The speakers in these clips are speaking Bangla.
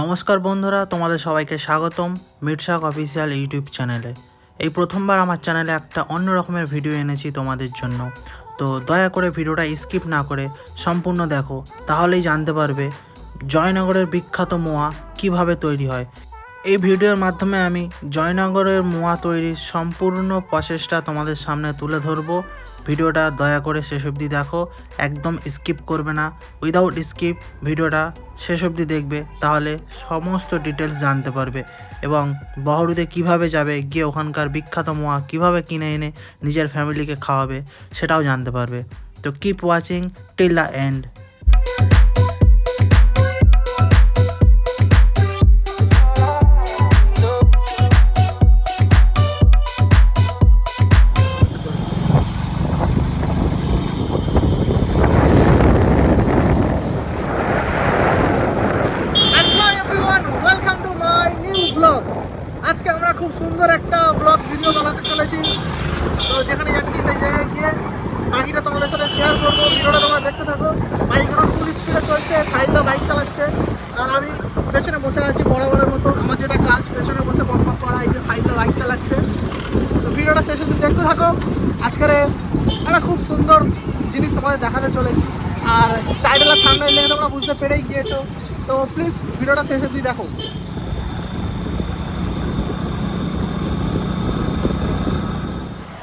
নমস্কার বন্ধুরা, তোমাদের সবাইকে স্বাগতম মিটশাক অফিসিয়াল ইউটিউব চ্যানেলে। এই প্রথমবার আমার চ্যানেলে একটা অন্য রকমের ভিডিও এনেছি তোমাদের জন্য। তো দয়া করে ভিডিওটা স্কিপ না করে সম্পূর্ণ দেখো, তাহলেই জানতে পারবে জয়নগরের বিখ্যাত মোয়া কীভাবে তৈরি হয়। এই ভিডিওর মাধ্যমে আমি জয়নগরের মোয়া তৈরির সম্পূর্ণ প্রসেসটা তোমাদের সামনে তুলে ধরবো। ভিডিওটা দয়া করে শেষ অবধি দেখো, একদম স্কিপ করবে না। উইদাউট স্কিপ ভিডিওটা শেষ অবধি দেখবে, তাহলে সমস্ত ডিটেলস জানতে পারবে। এবং বহরুদে কীভাবে যাবে, গিয়ে ওখানকার বিখ্যাত মোয়া কীভাবে কিনে এনে নিজের ফ্যামিলিকে খাওয়াবে, সেটাও জানতে পারবে। তো keep watching till the end শেষ অবধি দেখো।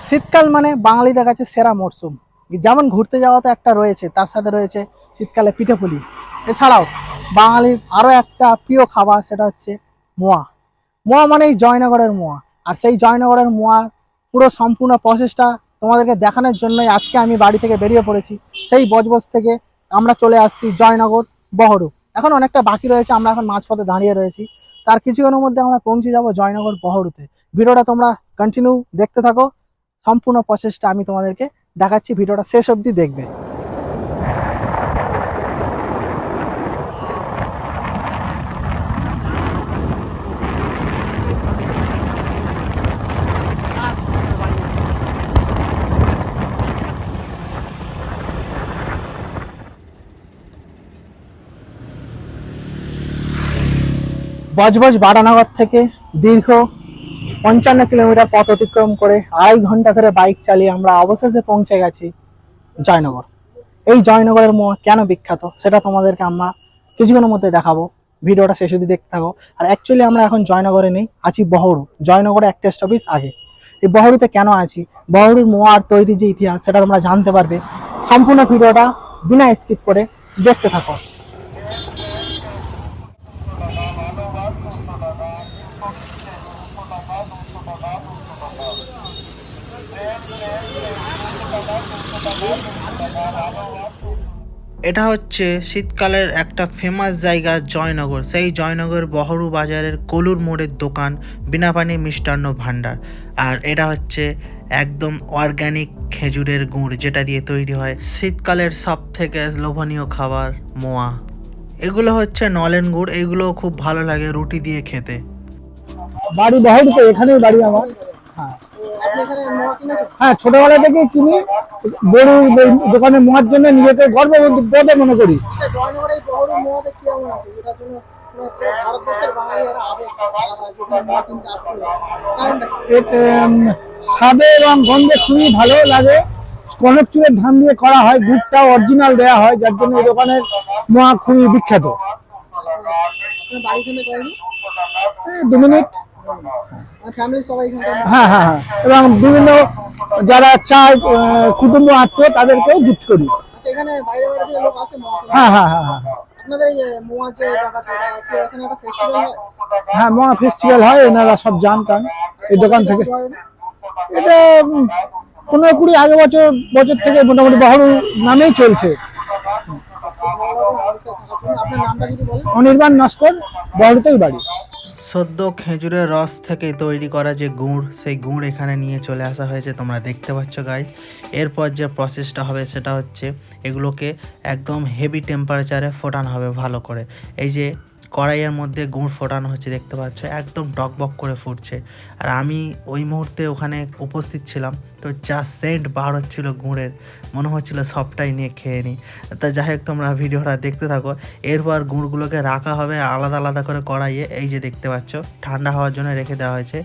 শীতকাল মানে বাঙালিদের কাছে সেরা মরশুম যেমন ঘুরতে যাওয়া তো একটা রয়েছে, তার সাথে রয়েছে শীতকালে পিঠেপুলি। এছাড়াও বাঙালির আরও একটা প্রিয় খাবার সেটা হচ্ছে মোয়া। মোয়া মানেই জয়নগরের মোয়া। আর সেই জয়নগরের মোয়ার পুরো সম্পূর্ণ প্রসেসটা তোমাদেরকে দেখানোর জন্যই আজকে আমি বাড়ি থেকে বেরিয়ে পড়েছি। সেই বজবজ থেকে আমরা চলে আসছি জয়নগর বহরু এখন অনেকটা বাকি রয়েছে, আমরা এখন মাঝপথে দাঁড়িয়ে রয়েছি। তার কিছুক্ষণের মধ্যে আমরা পৌঁছে যাব জয়নগর বহরুতে। ভিডিওটা তোমরা কন্টিনিউ দেখতে থাকো। সম্পূর্ণ প্রসেসটা আমি তোমাদেরকে দেখাচ্ছি, ভিডিওটা শেষ অব্দি দেখবে। বজবজ বারানগর থেকে দীর্ঘ পঞ্চান্ন কিলোমিটার পথ অতিক্রম করে আড়াই ঘণ্টা ধরে বাইক চালিয়ে আমরা অবশেষে পৌঁছে গেছি জয়নগর। এই জয়নগরের মোয়া কেন বিখ্যাত সেটা তোমাদেরকে আমরা কিছুক্ষণের মধ্যে দেখাবো। ভিডিওটা শেষ অবধি দেখতে থাকো। আর অ্যাকচুয়ালি আমরা এখন জয়নগরে নেই, আছি বহরু। জয়নগরে এক টেস্ট অফিস আগে। এই বহরুতে কেন আছি? বহরুর মোয়ার তৈরি যে ইতিহাস সেটা তোমরা জানতে পারবে। সম্পূর্ণ ভিডিওটা বিনা স্কিপ করে দেখতে থাকো। এটা হচ্ছে শীতকালের একটা ফেমাস জায়গা জয়নগর। সেই জয়নগর বহরু বাজারের কলুর মোড়ের দোকান বিনাপানি মিষ্টান্ন ভাণ্ডার। আর এটা হচ্ছে একদম অর্গ্যানিক খেজুরের গুড়, যেটা দিয়ে তৈরি হয় শীতকালের সব থেকে লোভনীয় খাবার মোয়া। এগুলো হচ্ছে নলেন গুড় এগুলো খুব ভালো লাগে রুটি দিয়ে খেতে। বাড়ি বহরুতে, এখানেই বাড়ি আমার। হ্যাঁ। হ্যাঁ ছোটবেলা থেকে কিনি। গরু দোকানে মোয়ার জন্য নিজেকে গর্ববোধ মনে করি। স্বাদে এবং গন্ধে খুবই ভালো লাগে। কনক চুলের ধান দিয়ে করা হয় দুধটা অরিজিনাল দেওয়া হয় যার জন্য এই দোকানের মোয়া খুবই বিখ্যাত। দু মিনিট। হ্যাঁ হ্যাঁ হ্যাঁ। এবং বিভিন্ন যারা চায় কুটুম্ব আত্মীয়, তাদেরকেও গিফট করি। হ্যাঁ হ্যাঁ হ্যাঁ হ্যাঁ। হ্যাঁ মহা ফেস্টিভ্যাল হয়, এনারা সব জানতাম এই দোকান থেকে। এটা পনেরো কুড়ি আগে বছর বছর থেকে মোটামুটি বহরু নামেই চলছে। অনির্বাণ নস্কর, বহরুতেই বাড়ি। সদ্য খেজুরের রস থেকে তৈরি করা যে গুড়, সেই গুড় এখানে নিয়ে চলে আসা হয়েছে, তোমরা দেখতে পাচ্ছ গাইস এরপর যে প্রসেসটা হবে সেটা হচ্ছে এগুলোকে একদম হেভি টেম্পারেচারে ফোটানো হবে ভালো করে। এই যে কড়াইয়ের মধ্যে গুড় ফোটানো হচ্ছে, দেখতে পাচ্ছ? একদম টকবক করে ফুটছে। আর আমি ওই মুহূর্তে ওখানে উপস্থিত ছিলাম, তো যা সেন্ট বার হচ্ছিল গুঁড়ের। মনে হচ্ছিল সবটাই নিয়ে খেয়ে নিই তা যাই হোক, তোমরা ভিডিওটা দেখতে থাকো। এরপর গুঁড়গুলোকে রাখা হবে আলাদা আলাদা করে কড়াইয়ে। এই যে দেখতে পাচ্ছ, ঠান্ডা হওয়ার জন্য রেখে দেওয়া হয়েছে।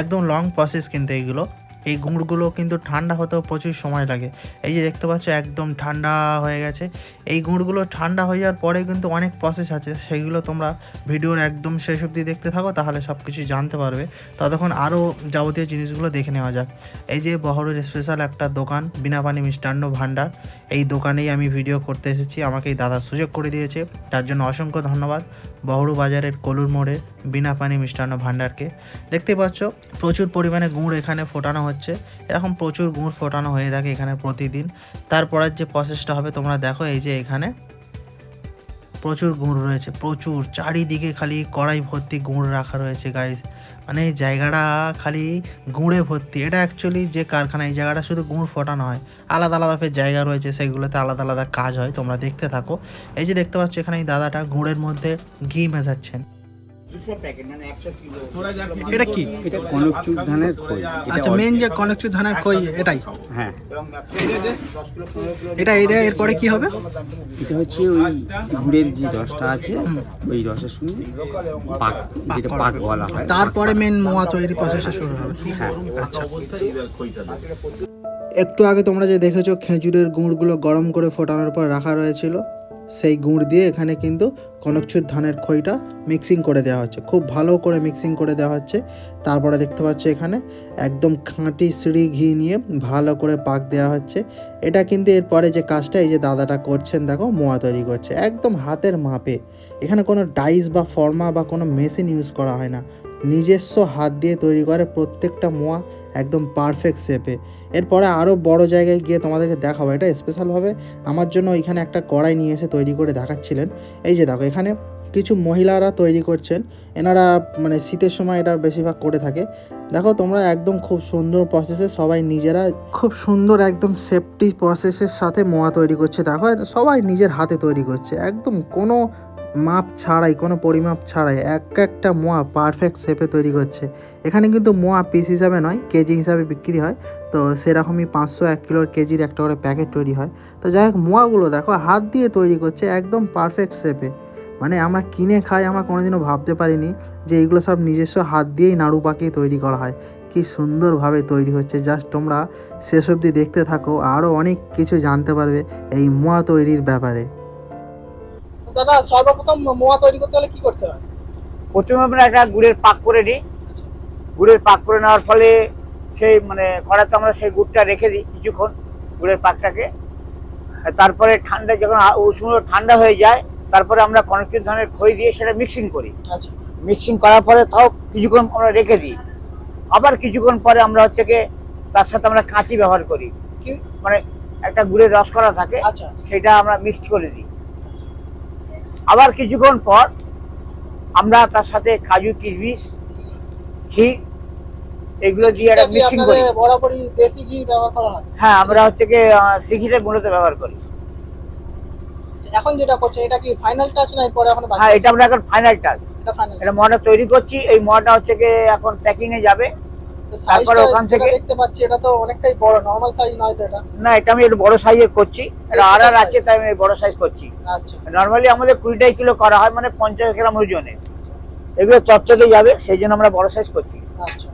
একদম লং প্রসেস কিন্তু এইগুলো। এই গুঁড়গুলো কিন্তু ঠান্ডা হতেও প্রচুর সময় লাগে। এই যে দেখতে পাচ্ছ, একদম ঠান্ডা হয়ে গেছে। এই গুঁড়গুলো ঠান্ডা হয়ে যাওয়ার পরে কিন্তু অনেক প্রসেস আছে। সেইগুলো তোমরা ভিডিওর একদম শেষ অবধি দেখতে থাকো, তাহলে সব কিছু জানতে পারবে। ততক্ষণ আরও যাবতীয় জিনিসগুলো দেখে নেওয়া যাক। এই যে বহরের স্পেশাল একটা দোকান, বিনা পানি মিষ্টান্ন ভাণ্ডার। এই দোকানেই আমি ভিডিও করতে এসেছি। আমাকে এই দাদা সুযোগ করে দিয়েছে। তার জন্য অসংখ্য ধন্যবাদ। বহরু বাজারের কলুর মোড়ে বিনা পানি মিষ্টান্ন ভাণ্ডারকে। দেখতে পাচ্ছ, প্রচুর পরিমাণে গুড় এখানে ফোটানো হচ্ছে। এরকম প্রচুর গুড় ফোটানো হয়ে থাকে এখানে প্রতিদিন। তারপরের যে প্রসেসটা হবে, তোমরা দেখো এই যে এখানে প্রচুর গুড় রয়েছে, প্রচুর। চারিদিকে খালি কড়াই ভর্তি গুড় রাখা রয়েছে গাইস মানে জায়গাটা খালি গুঁড়ে ভর্তি। এটা অ্যাকচুয়ালি যে কারখানা, এই জায়গাটা শুধু গুঁড় ফোটানো হয়। আলাদা আলাদা ফের জায়গা রয়েছে, সেগুলোতে আলাদা আলাদা কাজ হয়, তোমরা দেখতে থাকো। এই যে দেখতে পাচ্ছ, এখানে এই দাদাটা গুঁড়ের মধ্যে ঘি মেশাচ্ছেন। এটা কি? এটা কনকচুর ধানের খই। আচ্ছা মেন যে কনকচুর ধানের খই এটাই? হ্যাঁ। এটা এটা এরপরে কি হবে? এটা হচ্ছে ওই গুড়ের যে রসটা আছে ওই রসের সঙ্গে পাক যেটা পাক বলা হয়। তারপরে মেন মোয়া তৈরি প্রসেসটা শুরু হবে। হ্যাঁ। আচ্ছা। একটু আগে তোমরা যে দেখেছ খেজুরের গুড়গুলো গরম করে ফোটানোর পর রাখা রয়েছিল। সেই গুঁড় দিয়ে এখানে কিন্তু কনকচুর ধানের খইটা মিক্সিং করে দেওয়া হচ্ছে। খুব ভালো করে মিক্সিং করে দেওয়া হচ্ছে। তারপরে দেখতে পাচ্ছ এখানে একদম খাঁটি সিঁড়ি ঘি নিয়ে ভালো করে পাক দেওয়া হচ্ছে। এটা কিন্তু এরপরে যে কাজটা এই যে দাদাটা করছেন, দেখো, মোয়া তৈরি করছে। একদম হাতের মাপে। এখানে কোনো ডাইস বা ফর্মা বা কোনো মেশিন ইউজ করা হয় না। নিজস্ব হাত দিয়ে তৈরি করে প্রত্যেকটা মোয়া একদম পারফেক্ট শেপে এরপরে আরও বড় জায়গায় গিয়ে তোমাদেরকে দেখাবো, এটা স্পেশালভাবে আমার জন্য ওইখানে একটা কড়াই নিয়ে এসে তৈরি করে দেখাচ্ছিলেন। এই যে দেখো, এখানে কিছু মহিলারা তৈরি করছেন। এনারা মানে শীতের সময় এটা বেশিরভাগ করে থাকে। দেখো, তোমরা একদম খুব সুন্দর প্রসেসে সবাই নিজেরা খুব সুন্দর একদম সেফটি প্রসেসের সাথে মোয়া তৈরি করছে। দেখো সবাই নিজের হাতে তৈরি করছে। একদম কোনো মাপ ছাড়াই, কোনো পরিমাপ ছাড়াই এক একটা মোয়া পারফেক্ট শেপে তৈরি করছে এখানে কিন্তু মোয়া পিস হিসাবে নয় কেজি হিসাবে বিক্রি হয়। তো সেরকমই পাঁচশো এক কিলোর কেজির একটা করে প্যাকেট তৈরি হয়। তো যাই হোক, মোয়াগুলো দেখো, হাত দিয়ে তৈরি করছে একদম পারফেক্ট শেপে মানে আমরা কিনে খাই, আমরা কোনোদিনও ভাবতে পারিনি যে এইগুলো সব নিজস্ব হাত দিয়েই নাড়ু পাকিয়ে তৈরি করা হয়। কি সুন্দরভাবে তৈরি হচ্ছে। জাস্ট তোমরা শেষ অবধি দেখতে থাকো, আরও অনেক কিছু জানতে পারবে এই মোয়া তৈরির ব্যাপারে। দাদা সর্বপ্রথম মোয়া তৈরি করতে হলে কি করতে হয়? প্রথমে আমরা একটা গুড়ের পাক করে নিই। গুড়ের পাক করে নেওয়ার ফলে সেই মানে কড়াতে আমরা সেই গুড়টা রেখে দিই কিছুক্ষণ গুড়ের পাকটাকে। তারপরে ঠান্ডা যখন উষ্ণ ঠান্ডা হয়ে যায় তারপরে আমরা কনকির ধরনের খই দিয়ে সেটা মিক্সিং করি। আচ্ছা। মিক্সিং করার পরে তাও কিছুক্ষণ আমরা রেখে দিই। আবার কিছুক্ষণ পরে আমরা হচ্ছে গিয়ে তার সাথে আমরা কাঁচি ব্যবহার করি। কি? মানে একটা গুড়ের রস করা থাকে আচ্ছা। সেটা আমরা মিক্সড করে দিই। আবার কিছুক্ষণ পর আমরা তার সাথে কাজু কিশমিশ ঘি এগুলো দিয়ে একটা মিক্সিং করি। বরাবরই দেশি ঘি ব্যবহার করা হয়? হ্যাঁ আমরা হচ্ছে কি সিঘিটা মূলত ব্যবহার করি। এখন যেটা করছে এটা কি ফাইনাল টাচ না পরে এখন হ্যাঁ এটা আমরা এখন ফাইনাল টাচ এটা ফাইনাল এটা মডা তৈরি করছি এই মডা হচ্ছে কি এখন প্যাকিং এ যাবে। তারপরে ওখান থেকে- দেখতে পাচ্ছি এটা তো অনেকটাই বড় নরমাল সাইজ নয় তো এটা? না এটা আমি একটু বড় করছি। এটা আর আর আছে তাই আমি বড় সাইজ করছি। আচ্ছা। নর্মালি আমাদের কুড়িটাই কিলো করা হয় মানে পঞ্চাশ গ্রাম ওজনে। এগুলো চচ্চকে যাবে সেই জন্য আমরা বড় সাইজ করছি। আচ্ছা।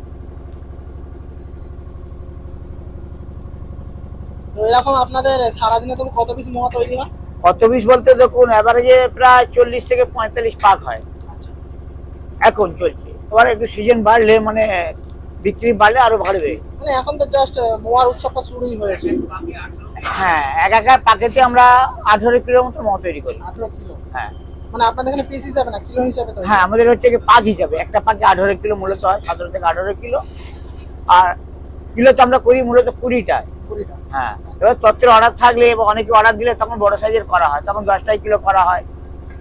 তো এরকম আপনাদের সারাদিনে কত পিস মোয়া তৈরি হয়? কত পিস বলতে দেখুন অ্যাভারেজে প্রায় চল্লিশ থেকে পঁয়তাল্লিশ পাক হয়। আচ্ছা। এখন চলছে। এবার একটু সিজন বাড়লে মানে বিক্রি বাড়লে আরও বাড়বে। মানে এখন তো জাস্ট মোয়ার উৎসবটা শুরুই হয়েছে। হ্যাঁ এক একা পাকেতে আমরা আঠারো কিলোর মতো মতো তৈরি করি। আঠেরো কিলো? হ্যাঁ। মানে আপনাদের এখানে পিস হিসাবে না কিলো হিসাবে তৈরি? হ্যাঁ আমাদের হচ্ছে কি পাক হিসাবে। একটা পাকে আঠারো কিলো মূলত হয় সতেরো থেকে আঠারো কিলো। আর কিলো তো আমরা করি মূলত কুড়িটা। কুড়িটা। হ্যাঁ এবার তত্ত্বের অর্ডার থাকলে বা অনেকে অর্ডার দিলে তখন বড় সাইজের করা হয় তখন দশটাই কিলো করা হয়।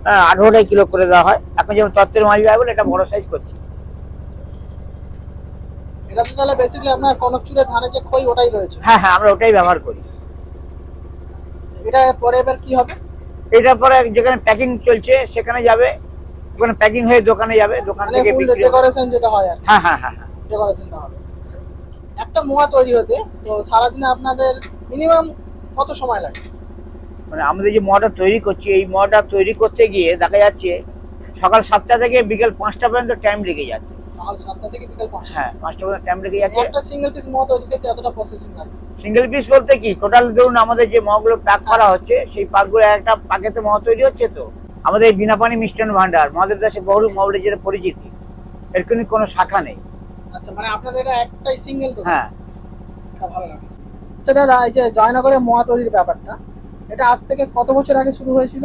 হ্যাঁ আঠারোটাই কিলো করে দেওয়া হয়। এখন যেমন তত্ত্বের মাছ যায় বলে এটা বড় সাইজ করছি। এটা তো তাহলে বেসিক্যালি আপনার ধানের যে খই ওটাই রয়েছে। হ্যাঁ হ্যাঁ আমরা ওটাই ব্যবহার করি। এটা পরে এবার কি হবে? এটার পরে যেখানে প্যাকিং চলছে সেখানে যাবে। ওখানে প্যাকিং হয়ে দোকানে যাবে দোকান মানে থেকে বিক্রি। ডেকোরেশন যেটা হয় আর হ্যাঁ হ্যাঁ হ্যাঁ হ্যাঁ। ডেকোরেশনটা হবে। একটা মোয়া তৈরি হতে তো সারাদিনে আপনাদের মিনিমাম কত সময় লাগে? মানে আমাদের যে মোয়াটা তৈরি করছি এই মোয়াটা তৈরি করতে গিয়ে দেখা যাচ্ছে সকাল সাতটা থেকে বিকেল পাঁচটা পর্যন্ত টাইম লেগে যাচ্ছে। সকাল সাতটা থেকে বিকেল হ্যাঁ পাঁচটা পর্যন্ত টাইম লেগে যাচ্ছে। একটা সিঙ্গেল পিস মোয়া তৈরি করতে এতটা প্রসেসিং লাগে সিঙ্গেল পিস বলতে কি টোটাল ধরুন আমাদের যে মহগুলো প্যাক করা হচ্ছে সেই পাকগুলো একটা পাকেতে মহ তৈরি হচ্ছে তো? আমাদের এই বিনাপানি মিষ্টান্ন ভান্ডার মহাদেব দাসের বহু যেটা পরিচিতি এর কিন্তু কোনো শাখা নেই। আচ্ছা মানে আপনাদের এটা একটাই সিঙ্গেল তো? হ্যাঁ। ভালো লাগছে। আচ্ছা দাদা এই যে জয়নগরে মোয়া তৈরির ব্যাপারটা এটা আজ থেকে কত বছর আগে শুরু হয়েছিল?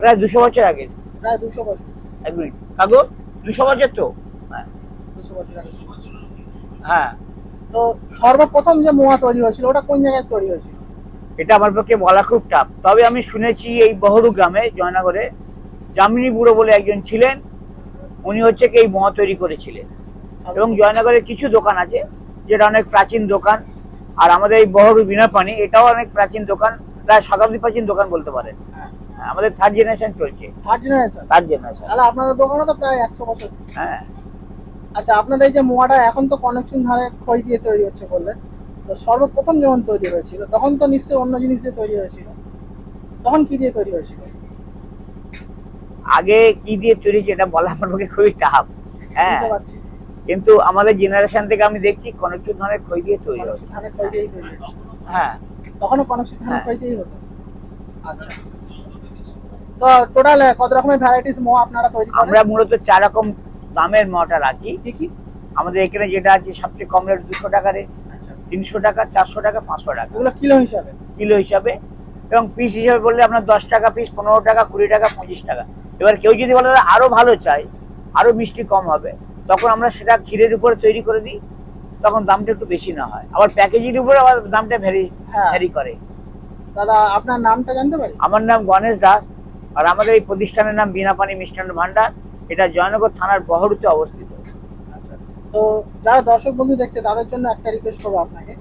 প্রায় দুশো বছর আগে। প্রায় দুশো বছর। এক মিনিট। কাগো দুশো বছর তো? দুশো বছর আগে হ্যাঁ। তো সর্বপ্রথম যে মোয়া তৈরি হয়েছিল ওটা কোন জায়গায় তৈরি হয়েছিল? এটা আমার পক্ষে বলা খুব টাফ তবে আমি শুনেছি এই বহরু গ্রামে জয়নগরে জামিনী বুড়ো বলে একজন ছিলেন। উনি হচ্ছে কি এই মহা তৈরি করেছিলেন। এবং জয়নগরে কিছু দোকান আছে যেটা অনেক প্রাচীন দোকান। আর আমাদের এই বহরু বিনা পানি এটাও অনেক প্রাচীন দোকান প্রায় শতাব্দী প্রাচীন দোকান বলতে পারেন। হ্যাঁ, আমাদের থার্ড জেনারেশন চলছে। থার্ড জেনারেশন থার্ড জেনারেশন তাহলে আপনাদের দোকানও তো প্রায় একশো বছর। হ্যাঁ। আচ্ছা আপনাদের এই যে মোয়াটা এখন তো কনেকশন ধারে খড়ি দিয়ে তৈরি হচ্ছে বললেন তো সর্বপ্রথম যখন তৈরি হয়েছিল তখন তো নিশ্চয়ই অন্য জিনিস দিয়ে তৈরি হয়েছিল। তখন কি দিয়ে তৈরি হয়েছিল? আগে কি দিয়ে তৈরি হয়েছে এটা বলা আমার পক্ষে খুবই টাফ হ্যাঁ। বুঝতে পারছি। কিন্তু আমাদের জেনারেশন থেকে আমি দেখছি কনেকটিভ ধরনের খই দিয়ে তৈরি কনেকশন ধানের খড়ি দিয়েই তৈরি হচ্ছে। হ্যাঁ। তখনও কনেকশন ধানের। খড়ি দিয়েই হতো। আচ্ছা। তো টোটাল কত রকমের ভ্যারাইটিস মোয়া আপনারা তৈরি করেন? আমরা মূলত চার রকম দামের মটা রাখি। আমাদের এখানে যেটা আছে সবচেয়ে কম রেট দুশো টাকা রেট। আচ্ছা। তিনশো টাকা চারশো টাকা পাঁচশো টাকা। এগুলো কিলো হিসাবে? কিলো হিসাবে। এবং পিস হিসাবে বললে আপনার দশ টাকা পিস পনেরো টাকা কুড়ি টাকা পঁচিশ টাকা। এবার কেউ যদি বলে দাদা আরও ভালো চাই আরও মিষ্টি কম হবে। তখন আমরা সেটা ক্ষীরের উপরে তৈরি করে দিই। তখন দামটা একটু বেশি না হয়। আবার প্যাকেজের উপরে আবার দামটা ভ্যারি ভ্যারি করে। দাদা আপনার নামটা জানতে পারি? আমার নাম গণেশ দাস। আর আমাদের এই প্রতিষ্ঠানের নাম বিনাপানি মিষ্টান্ন ভান্ডার এটা জয়নগর থানার বহরুতে অবস্থিত। আচ্ছা তো যারা দর্শক বন্ধু দেখছে তাদের জন্য একটা রিকোয়েস্ট করব আপনাকে।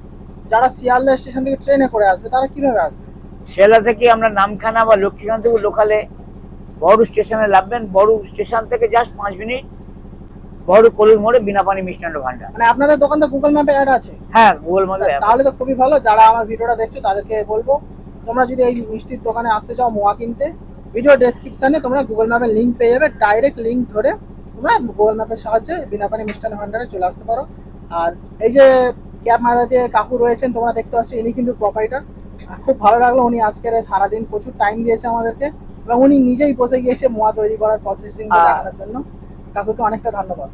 যারা শিয়ালদা স্টেশন থেকে ট্রেনে করে আসবে তারা কীভাবে আসবে? শিয়ালদা থেকে আমরা নামখানা বা লক্ষ্মীকান্তপুর লোকালে বড় স্টেশনে নামবেন। বড় স্টেশন থেকে জাস্ট পাঁচ মিনিট। বড় কলুর মোড়ে বিনাপানি মিষ্টান্ন ভান্ডার মানে আপনাদের দোকান তো গুগল ম্যাপে অ্যাড আছে। হ্যাঁ গুগল ম্যাপে তাহলে তো খুবই ভালো। যারা আমার ভিডিওটা দেখছ তাদেরকে বলব তোমরা যদি এই মিষ্টির দোকানে আসতে চাও মোয়া কিনতে ভিডিও ডেসক্রিপশনে তোমরা গুগল ম্যাপের লিঙ্ক পেয়ে যাবে। ডাইরেক্ট লিঙ্ক ধরে তোমরা গুগল ম্যাপের সাহায্যে বিনাপানি মিষ্টান্ন ভান্ডারে চলে আসতে পারো। আর এই যে ক্যাব মাদা দিয়ে কাকু রয়েছেন তোমরা দেখতে পাচ্ছ ইনি কিন্তু প্রোপাইটার খুব ভালো লাগল উনি আজকের সারাদিন প্রচুর টাইম দিয়েছে আমাদেরকে এবং উনি নিজেই বসে গিয়েছে মোয়া তৈরি করার প্রসেসিং। দেখানোর জন্য। কাকুকে অনেকটা ধন্যবাদ।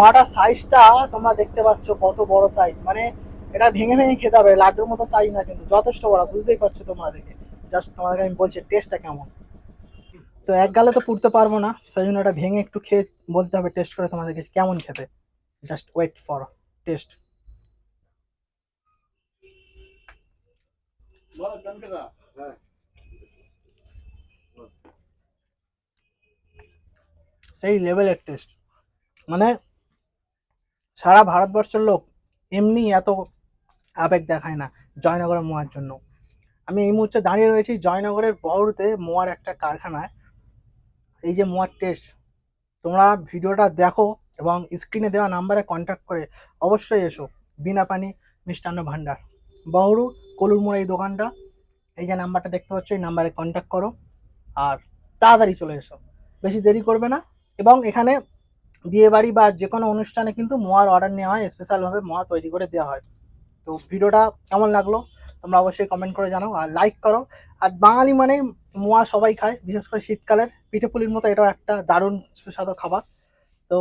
মোয়াটার সাইজটা তোমরা দেখতে পাচ্ছ কত বড় সাইজ মানে এটা ভেঙে ভেঙে খেতে হবে লাড্ডুর মতো সাইজ না কিন্তু যথেষ্ট বড় বুঝতেই পারছ তোমরা দেখে। জাস্ট তোমাদেরকে আমি বলছি টেস্টটা কেমন? তো এক গালে তো পুড়তে পারব না সেই জন্য এটা ভেঙে একটু খেয়ে বলতে হবে টেস্ট করে তোমাদেরকে কেমন খেতে। জাস্ট ওয়েট ফর টেস্ট সেই লেভেলের টেস্ট মানে সারা ভারতবর্ষের লোক এমনি এত আবেগ দেখায় না জয়নগরের মোয়ার জন্য। আমি এই মুহূর্তে দাঁড়িয়ে রয়েছি জয়নগরের বহরুতে মোয়ার একটা কারখানায়। এই যে মোয়ার টেস্ট, তোমরা ভিডিওটা দেখো এবং স্ক্রিনে দেওয়া নাম্বারে কন্ট্যাক্ট করে অবশ্যই এসো। বিনা পানি, মিষ্টান্ন ভাণ্ডার বহরু, কলুর মোড় এই দোকানটা। এই যে নাম্বারটা দেখতে পাচ্ছ, এই নাম্বারে কন্ট্যাক্ট করো। আর তাড়াতাড়ি চলে এসো। বেশি দেরি করবে না। এবং এখানে বিয়ে বাড়ি বা যে কোনো অনুষ্ঠানে কিন্তু মোয়ার অর্ডার নেওয়া হয় স্পেশালভাবে মোয়া তৈরি করে দেওয়া হয়। তো ভিডিওটা কেমন লাগল তোমরা অবশ্যই কমেন্ট করে জানাও আর লাইক করো। আর বাঙালি মানে মোয়া সবাই খায়, বিশেষ করে শীতকালের পিঠে পুলির মতো এটাও একটা দারুণ সুস্বাদু খাবার। তো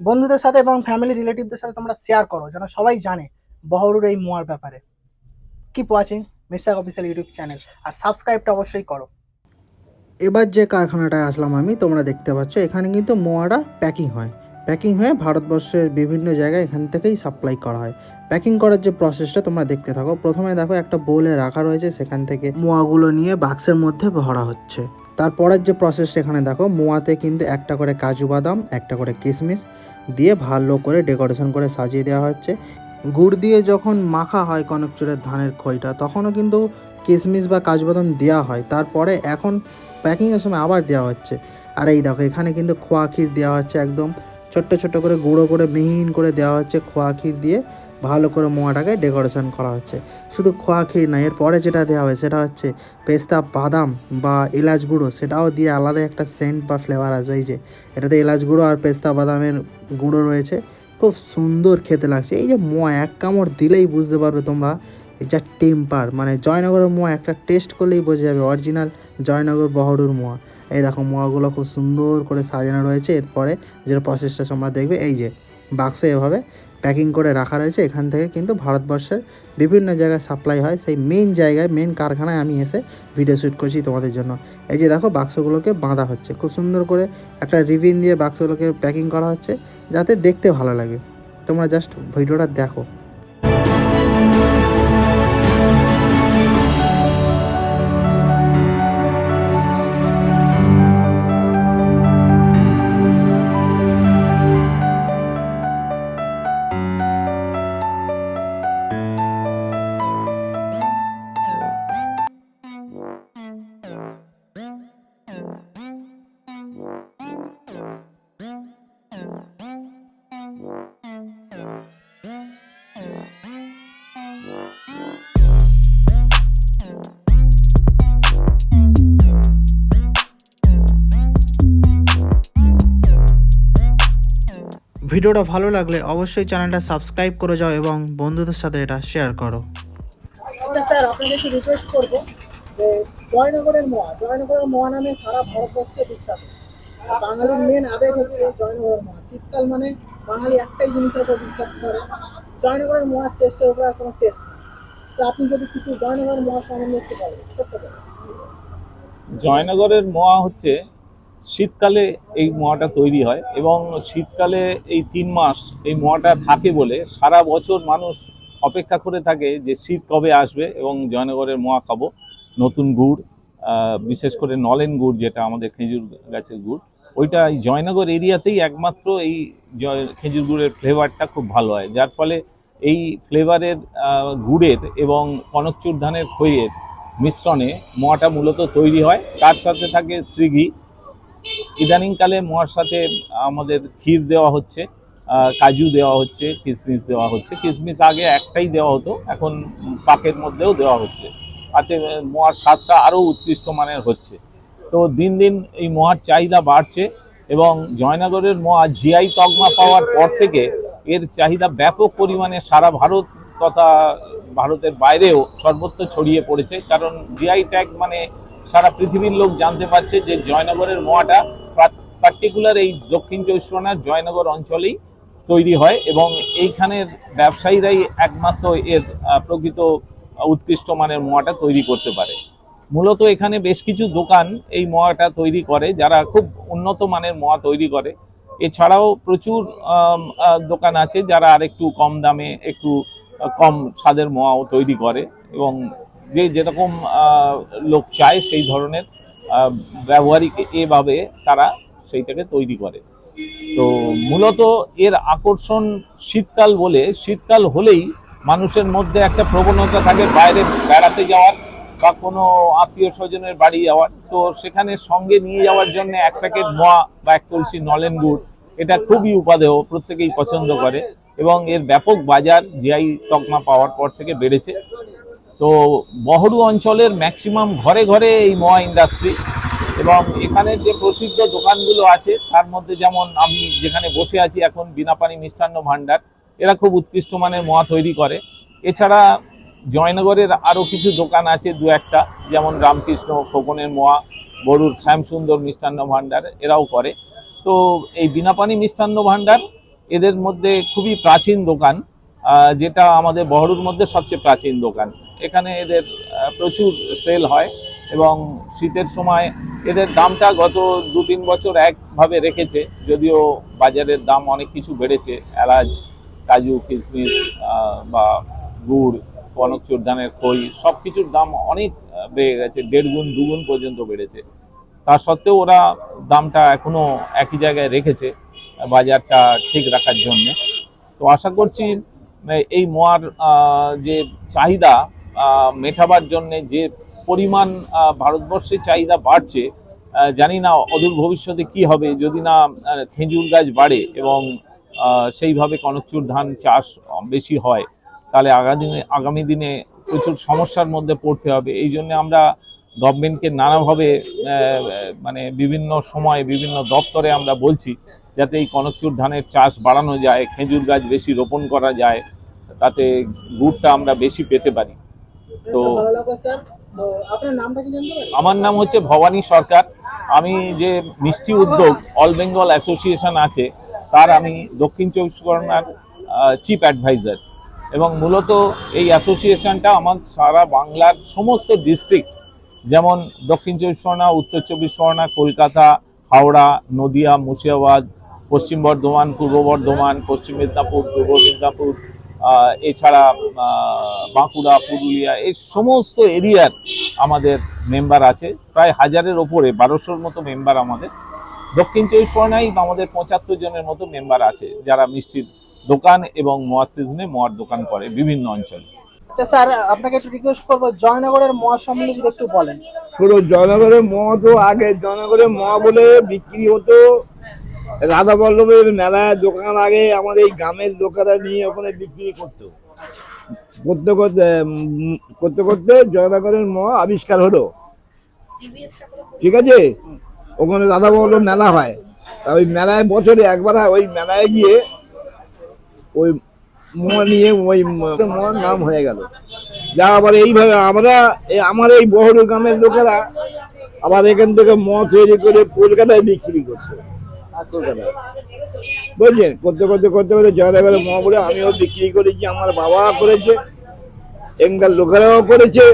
বন্ধুদের সাথে এবং ফ্যামিলি রিলেটিভদের সাথে তোমরা শেয়ার করো, যেন সবাই জানে বহরুর এই মোয়ার ব্যাপারে। কিপ ওয়াচিং মির্সাক অফিসিয়াল ইউটিউব চ্যানেল আর সাবস্ক্রাইবটা অবশ্যই করো। এবার যে কারখানাটায় আসলাম আমি, তোমরা দেখতে পাচ্ছ এখানে কিন্তু মোয়াটা প্যাকিং হয়। প্যাকিং হয়ে ভারতবর্ষের বিভিন্ন জায়গায় এখান থেকেই সাপ্লাই করা হয়। প্যাকিং করার যে প্রসেসটা তোমরা দেখতে থাকো। প্রথমে দেখো একটা বোলে রাখা রয়েছে, সেখান থেকে মোয়াগুলো নিয়ে বাক্সের মধ্যে ভরা হচ্ছে। তারপরের যে প্রসেস এখানে দেখো, মোয়াতে কিন্তু একটা করে কাজু বাদাম, একটা করে কিশমিশ দিয়ে ভালো করে ডেকোরেশন করে সাজিয়ে দেওয়া হচ্ছে। গুড় দিয়ে যখন মাখা হয় কনকচুরের ধানের খইটা, তখনও কিন্তু কিশমিশ বা কাজু বাদাম দেওয়া হয়। তারপরে এখন প্যাকিংয়ের সময় আবার দেওয়া হচ্ছে। আর এই দেখো, এখানে কিন্তু খোয়া ক্ষীর দেওয়া হচ্ছে একদম ছোট্ট ছোট্ট করে, গুঁড়ো করে, মিহিন করে দেওয়া হচ্ছে খোয়া ক্ষীর দিয়ে ভালো করে মোয়াটাকে ডেকোরেশন করা হচ্ছে। শুধু খোয়া ক্ষীর না, এরপরে যেটা দেওয়া হয় সেটা হচ্ছে পেস্তা বাদাম বা এলাচ গুঁড়ো, সেটাও দিয়ে আলাদা একটা সেন্ট বা ফ্লেভার আসে এই যে, এটাতে এলাচ গুঁড়ো আর পেস্তা বাদামের গুঁড়ো রয়েছে। খুব সুন্দর খেতে লাগছে। এই যে মোয়া, এক কামড় দিলেই বুঝতে পারবে তোমরা এই যা টেম্পার মানে জয়নগরের মোয়া, একটা টেস্ট করলেই বোঝা যাবে অরিজিনাল জয়নগর বহরুর মোয়া। এই দেখো, মোয়াগুলো খুব সুন্দর করে সাজানো রয়েছে। এরপরে যেটা প্রসেসটা তোমরা দেখবে, এই যে বাক্স এভাবে প্যাকিং করে রাখা রয়েছে। এখান থেকে কিন্তু ভারতবর্ষের বিভিন্ন জায়গায় সাপ্লাই হয়। সেই মেন জায়গায় মেন কারখানায় আমি এসে ভিডিও শ্যুট করছি তোমাদের জন্য। এই যে দেখো বাক্সগুলোকে বাঁধা হচ্ছে। খুব সুন্দর করে একটা রিবিন দিয়ে বাক্সগুলোকে প্যাকিং করা হচ্ছে, যাতে দেখতে ভালো লাগে। তোমরা জাস্ট ভিডিওটা দেখো। ভিডিওটা ভালো লাগলে অবশ্যই চ্যানেলটা সাবস্ক্রাইব করে যাও এবং বন্ধুদের সাথে এটা শেয়ার করো। আচ্ছা স্যার আপনাকে একটু রিকোয়েস্ট করব যে জয়নগরের মোয়া। জয়নগরের মোয়া নামে সারা ভারতবর্ষে বিখ্যাত। আর বাঙালির মেন আবেগ হচ্ছে জয়নগরের মোয়া। শীতকাল মানে বাঙালি একটাই জিনিসের উপর বিশ্বাস করে। জয়নগরের মোয়ার টেস্টের উপর আর কোনো টেস্ট নেই। তো আপনি যদি কিছু জয়নগরের মোয়া সম্বন্ধে একটু বলেন ছোট্ট করে। জয়নগরের মোয়া হচ্ছে শীতকালে এই মোয়াটা তৈরি হয় এবং শীতকালে এই তিন মাস এই মোয়াটা থাকে বলে সারা বছর মানুষ অপেক্ষা করে থাকে যে শীত কবে আসবে এবং জয়নগরের মোয়া খাব। নতুন গুড় বিশেষ করে নলেন গুড় যেটা আমাদের খেজুর গাছের গুড়, ওইটা জয়নগর এরিয়াতেই একমাত্র এই খেজুর গুড়ের ফ্লেভারটা খুব ভালো হয়। যার ফলে এই ফ্লেভারের গুড়ের এবং কনকচুর ধানের খইয়ের মিশ্রণে মোয়াটা মূলত তৈরি হয়। তার সাথে থাকে শ্রীঘি ইদানিংকালে মোয়ার সাথে আমাদের ক্ষীর দেওয়া হচ্ছে কাজু দেওয়া হচ্ছে কিশমিশ দেওয়া হচ্ছে। কিশমিশ আগে একটাই দেওয়া হতো, এখন পাকের মধ্যেও দেওয়া হচ্ছে। তাতে মোয়ার স্বাদটা আরও উৎকৃষ্ট মানের হচ্ছে। তো দিন দিন এই মোয়ার চাহিদা বাড়ছে এবং জয়নগরের মোয়া জিআই তকমা পাওয়ার পর থেকে এর চাহিদা ব্যাপক পরিমাণে সারা ভারত তথা ভারতের বাইরেও সর্বত্র ছড়িয়ে পড়েছে। কারণ জিআই ট্যাগ মানে সারা পৃথিবীর লোক জানতে পারছে যে জয়নগরের মোয়াটা পার্টিকুলার এই দক্ষিণ চব্বিশ পরগনার জয়নগর অঞ্চলেই তৈরি হয় এবং এইখানের ব্যবসায়ীরাই একমাত্র এর প্রকৃত উৎকৃষ্ট মানের মোয়াটা তৈরি করতে পারে। মূলত এখানে বেশ কিছু দোকান এই মোয়াটা তৈরি করে, যারা খুব উন্নত মানের মোয়া তৈরি করে। এছাড়াও প্রচুর দোকান আছে যারা আরেকটু কম দামে, একটু কম স্বাদের মোয়াও তৈরি করে এবং যে যেরকম লোক চায় সেই ধরনের ব্যবহারিক এভাবে তারা সেইটাকে তৈরি করে। তো মূলত এর আকর্ষণ শীতকাল বলে, শীতকাল হলেই মানুষের মধ্যে একটা প্রবণতা থাকে বাইরে বেড়াতে যাওয়ার বা কোনো আত্মীয় স্বজনের বাড়ি যাওয়ার। তো সেখানে সঙ্গে নিয়ে যাওয়ার জন্য এক প্যাকেট মোয়া বা এক কলসি নলেন গুড়, এটা খুবই উপাদেয়, প্রত্যেকেই পছন্দ করে এবং এর ব্যাপক বাজার জিআই তকমা পাওয়ার পর থেকে বেড়েছে। তো বহরু অঞ্চলের ম্যাক্সিমাম ঘরে ঘরে এই মোয়া ইন্ডাস্ট্রি এবং এখানের যে প্রসিদ্ধ দোকানগুলো আছে, তার মধ্যে যেমন আমি যেখানে বসে আছি এখন বিনাপানি মিষ্টান্ন ভাণ্ডার, এরা খুব উৎকৃষ্ট মানের মোয়া তৈরি করে। এছাড়া জয়নগরের আরও কিছু দোকান আছে দু একটা, যেমন রামকৃষ্ণ খোকনের মোয়া বড়ুর শ্যামসুন্দর মিষ্টান্ন ভাণ্ডার, এরাও করে। তো এই বিনাপানি মিষ্টান্ন ভাণ্ডার এদের মধ্যে খুবই প্রাচীন দোকান যেটা আমাদের বহরুর মধ্যে সবচেয়ে প্রাচীন দোকান। এখানে এদের প্রচুর সেল হয় এবং শীতের সময় এদের দামটা গত দু তিন বছর একভাবে রেখেছে, যদিও বাজারের দাম অনেক কিছু বেড়েছে। এলাচ, কাজু কিশমিশ বা গুড় কনকচুর ধানের খই সব কিছুর দাম অনেক বেড়ে গেছে, দেড় গুণ দুগুণ পর্যন্ত বেড়েছে। তা সত্ত্বেও ওরা দামটা এখনও একই জায়গায় রেখেছে বাজারটা ঠিক রাখার জন্য। তো আশা করছি, এই মোয়ার যে চাহিদা মেটাবার জন্য যে পরিমাণ ভারতবর্ষে চাহিদা বাড়ছে জানি না অদূর ভবিষ্যতে কি হবে। যদি না খেজুর গাছ বাড়ে এবং সেইভাবে কনকচুর ধান চাষ বেশি হয়, তাহলে আগামী আগামী দিনে প্রচুর সমস্যার মধ্যে পড়তে হবে। এই জন্য আমরা গভর্নমেন্টকে নানাভাবে মানে বিভিন্ন সময়ে বিভিন্ন দপ্তরে আমরা বলছি, যাতে এই কনকচুর ধানের চাষ বাড়ানো যায়, খেজুর গাছ বেশি রোপণ করা যায়, তাতে গুড়টা আমরা বেশি পেতে পারি। তো আমার নাম হচ্ছে ভবানী সরকার। আমি যে মিষ্টি উদ্যোগ অল বেঙ্গল অ্যাসোসিয়েশন আছে তার আমি দক্ষিণ চব্বিশ পরগনার চিফ অ্যাডভাইজার এবং মূলত এই অ্যাসোসিয়েশনটা আমার সারা বাংলার সমস্ত ডিস্ট্রিক্ট যেমন দক্ষিণ চব্বিশ পরগনা উত্তর চব্বিশ পরগনা কলকাতা হাওড়া নদিয়া মুর্শিদাবাদ পশ্চিম বর্ধমান পূর্ব বর্ধমান পশ্চিম মেদিনীপুর পূর্ব মেদিনীপুর এছাড়া বাঁকুড়া পুরুলিয়া এই সমস্ত এরিয়ার আমাদের মেম্বার আছে। প্রায় হাজারের ওপরে বারোশোর মতো মেম্বার আমাদের। দক্ষিণ চব্বিশ পরগনায় আমাদের পঁচাত্তর জনের মতো মেম্বার আছে যারা মিষ্টির দোকান এবং মোয়ার সিজনে মোয়ার দোকান করে বিভিন্ন অঞ্চলে। আচ্ছা স্যার আপনাকে একটু রিকোয়েস্ট করব জয়নগরের মহা সম্বন্ধে যদি একটু বলেন। পুরো জয়নগরের মহ তো আগে জয়নগরের মহ বলে বিক্রি হতো রাধা বল্লভের মেলায় দোকান আগে আমাদের এই গ্রামের লোকেরা নিয়ে ওখানে বিক্রি করতো। করতে করতে করতে করতে জয়নগরের মহ আবিষ্কার হলো। ঠিক আছে? ওখানে রাধা বল্লভ মেলা হয়। তা ওই মেলায় বছরে একবার হয়। ওই মেলায় গিয়ে ওই মোয়া নিয়ে ওই মোয়ার নাম হয়ে গেল। যা আবার এইভাবে আমরা আমার এই বহরু গ্রামের লোকেরা আবার এখান থেকে মদ তৈরি করে কলকাতায় বিক্রি করছে। কলকাতায় বুঝছেন করতে করতে করতে করতে জয়নগরের মহ বলে আমিও বিক্রি করেছি, আমার বাবা করেছে এখানকার লোকেরাও করেছে।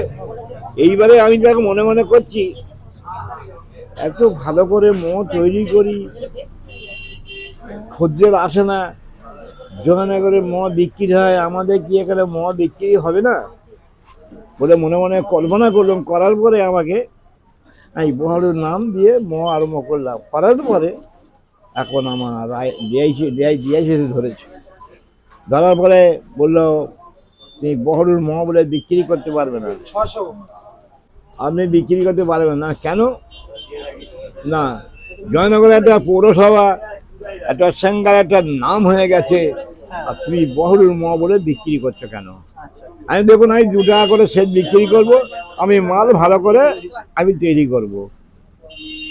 এইবারে আমি তাকে মনে মনে করছি, এত ভালো করে মদ তৈরি করি, খদ্দের আসে না, জয়নগরে মদ বিক্রি হয়, আমাদের কি এখানে মদ বিক্রি হবে না? বলে মনে মনে কল্পনা করলাম, করার পরে আমাকে এই বহারুর নাম দিয়ে ম আরম্ভ করলাম। করার পরে এখন আমার ডিআইসি ডিআইসি ধরেছে। ধরার পরে বলল তুমি বহরুর ম বলে বিক্রি করতে পারবে না। ছশো। আপনি বিক্রি করতে পারবেন না। কেন? না জয়নগরে একটা পৌরসভা একটা সেঙ্গার একটা নাম হয়ে গেছে। আর তুমি বহরুর ম বলে বিক্রি করছ কেন? আচ্ছা। আমি দেখুন আমি দু টাকা করে সেট বিক্রি করব। আমি মাল ভালো করে আমি তৈরি করব।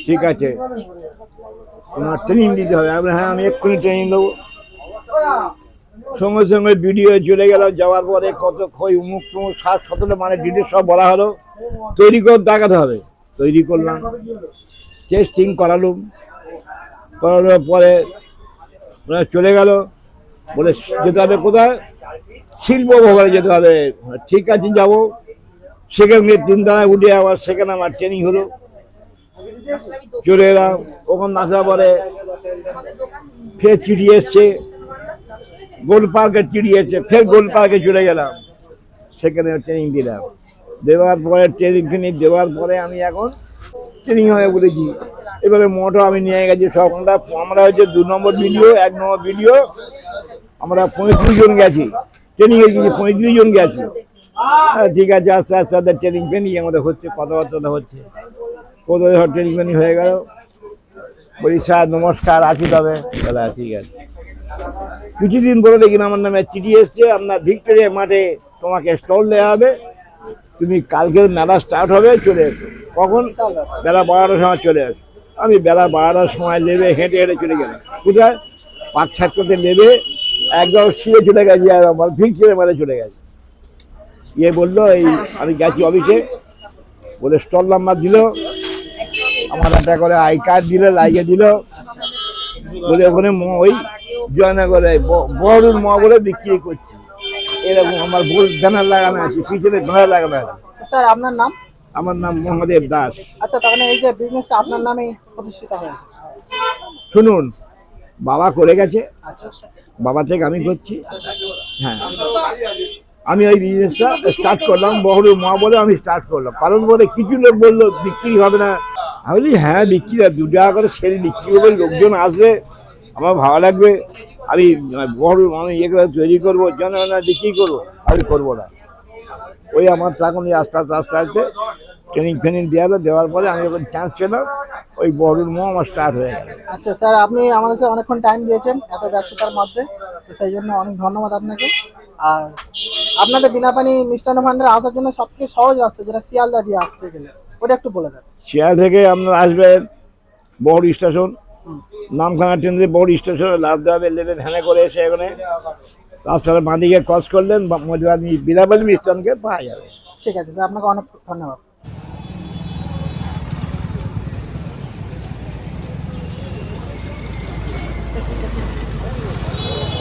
ঠিক আছে? তোমার ট্রেনিং দিতে হবে। আমি হ্যাঁ আমি এক্ষুনি ট্রেনিং দেবো। সঙ্গে সঙ্গে ভিডিও চলে গেল। যাওয়ার পরে কত খই, উমুক টুমুক সাত সতেরো মানে ডিটেল সব বলা হলো। তৈরি করে, দেখাতে হবে। তৈরি করলাম। টেস্টিং করালুম। করানোর পরে ওরা চলে গেল। বলে, যেতে হবে কোথায়? শিল্প ভবনে যেতে হবে। ঠিক আছে, যাব। সেখানে তিন দানায় উঠে আবার সেখানে আমার ট্রেনিং হলো। চলে এলাম ওখানে আসার পরে ফের চিঠি এসছে। গোল পার্কের চিঠি এসছে। ফের গোল পার্কে চলে গেলাম। সেখানে ট্রেনিং দিলাম। দেওয়ার পরে ট্রেনিং ফিনিং দেওয়ার পরে আমি এখন ট্রেনিং হয়ে বলেছি। এবারে মোটো আমি নিয়ে গেছি সব। আমরা হচ্ছে দু নম্বর ভিডিও এক নম্বর ভিডিও আমরা পঁয়ত্রিশ জন গেছি। ট্রেনিং এ গেছি, পঁয়ত্রিশ জন গেছি। ঠিক আছে, আস্তে আস্তে আস্তে ট্রেনিং ফেনিং আমাদের হচ্ছে, কথাবার্তা হচ্ছে। কোথাও ধর ফেনিং হয়ে গেল। বলি, স্যার, নমস্কার, আসি তবে। দাদা ঠিক আছে। কিছুদিন পরে দেখি আমার নামে চিঠি এসছে, আপনার ভিক্টোরিয়া মাঠে তোমাকে স্টল দেওয়া হবে। তুমি কালকের মেলা স্টার্ট হবে, চলে এসো। কখন? বেলা বারোটার সময় চলে এসো। আমি বেলা বারোটার সময় নেবে হেঁটে হেঁটে চলে গেলাম। কোথায়? পাঁচ সাত করতে নেবে একদম শুয়ে চলে গেছি আর আমার ভিক্টোরিয়া মাঠে চলে গেছে। ইয়ে বলল, এই, আমি গেছি অফিসে বলে, স্টল নাম্বার দিল। আমার একটা করে আই কার্ড দিল লাগিয়ে দিল। বলে ওখানে ম- ওই জয়নগরে ব- বড়ুর ম বলে বিক্রি করছে। এরকম আমার গোল ব্যানার লাগানো আছে পিছনে ব্যানার লাগানো আছে। আচ্ছা, স্যার আপনার নাম? আমার নাম মহাদেব দাস। আচ্ছা মানে এই যে বিজনেসটা আপনার নামেই প্রতিষ্ঠিত হয়েছে। শুনুন বাবা করে গেছে। আচ্ছা বাবা থেকে আমি করছি। হ্যাঁ। আমি ওই বিজনেসটা স্টার্ট করলাম বহরু মা বলে আমি স্টার্ট করলাম। কারণ বলে কিছু লোক বলল বিক্রি হবে না আমি বলি হ্যাঁ বিক্রি দু টাকা করে সেরে বিক্রি করবে লোকজন আসবে, আমার ভালো লাগবে। আমি বড় আমি ইয়ে করে তৈরি করব যেন না বিক্রি করব আমি করব না। ওই আমার তখন আস্তে আস্তে আস্তে আস্তে ট্রেনিং ফেনিং দেওয়া হলো, দেওয়ার পরে আমি যখন চান্স পেলাম, ওই বড়ুর মোয়া আমার স্টার্ট হয়ে গেল। আচ্ছা স্যার, আপনি আমাদের সাথে অনেকক্ষণ টাইম দিয়েছেন এত ব্যস্ততার মধ্যে, তো সেই জন্য অনেক ধন্যবাদ আপনাকে। আর আপনাদের বিনা পানি মিষ্টান্ন ভান্ডারে আসার জন্য সব থেকে সহজ রাস্তা, যেটা শিয়ালদা দিয়ে আসতে গেলে। ওটা একটু বলে দেন। শিয়া থেকে আপনার আসবেন বড় স্টেশন। নামখানা ট্রেন দিয়ে বড় স্টেশনে লাভ দেওয়াবে লেবে ভ্যানে করে এসে এখানে রাস্তার বাঁদিকে ক্রস করলেন বিনাবালি মিষ্টানকে পাওয়া যাবে। ঠিক আছে স্যার আপনাকে অনেক ধন্যবাদ।